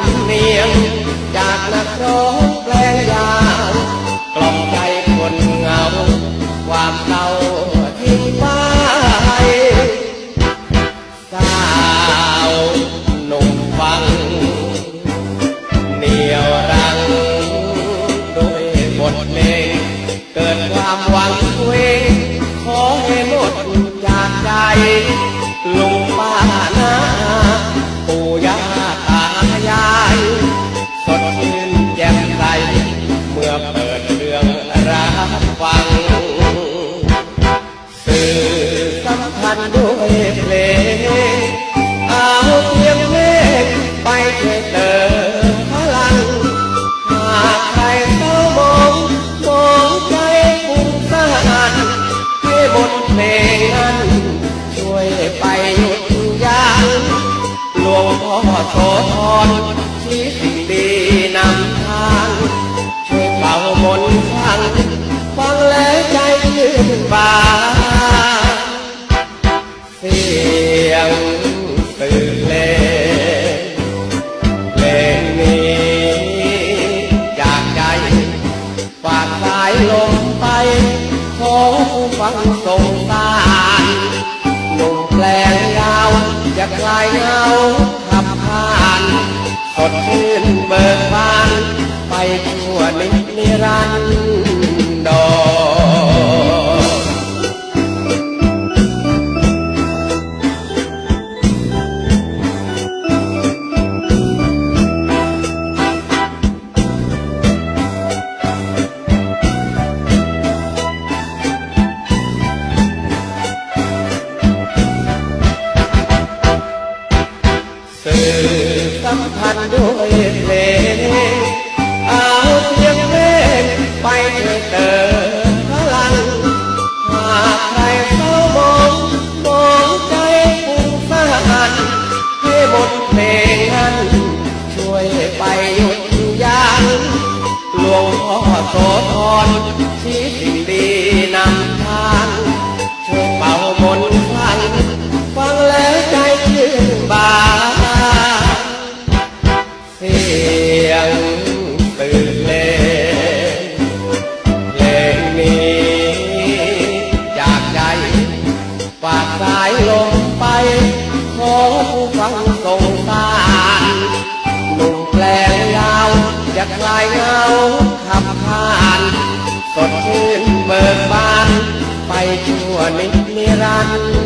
ำเนียง จากนักร้องแปลงยาวกล่อมใจคนเหงา ความเศร้าทิ้งไปสาวหนุ่มฟังเหนียวรังด้วยบทเพลงเกิดความหวังเวงขอให้หมดจากใจ ดเรื่องรับฟัง สื่อสัมพันธ์ด้วยเพลง เอาเพียงเพลงไปเติมพลัง หากใครเศร้ามองมองใจฟุ้งซ่านให้บทเพลงนั้นช่วยไปหยุดยั้งหลวงพ่อโสธรชี้สิ่ สียงตื่นเพลงเพลงนี้จากใจฝากสายลมไปขอผู้ฟังส่งสารหนุ่มแปลงยาวจะคลายเหงาขับผ่านสดชื่นเบิกบานไปทั่วนิจนิรันดร ยเล จะคลายเงาขับผ่าน สดชื่นเบิกบาน ไปชั่วนิจนิรันด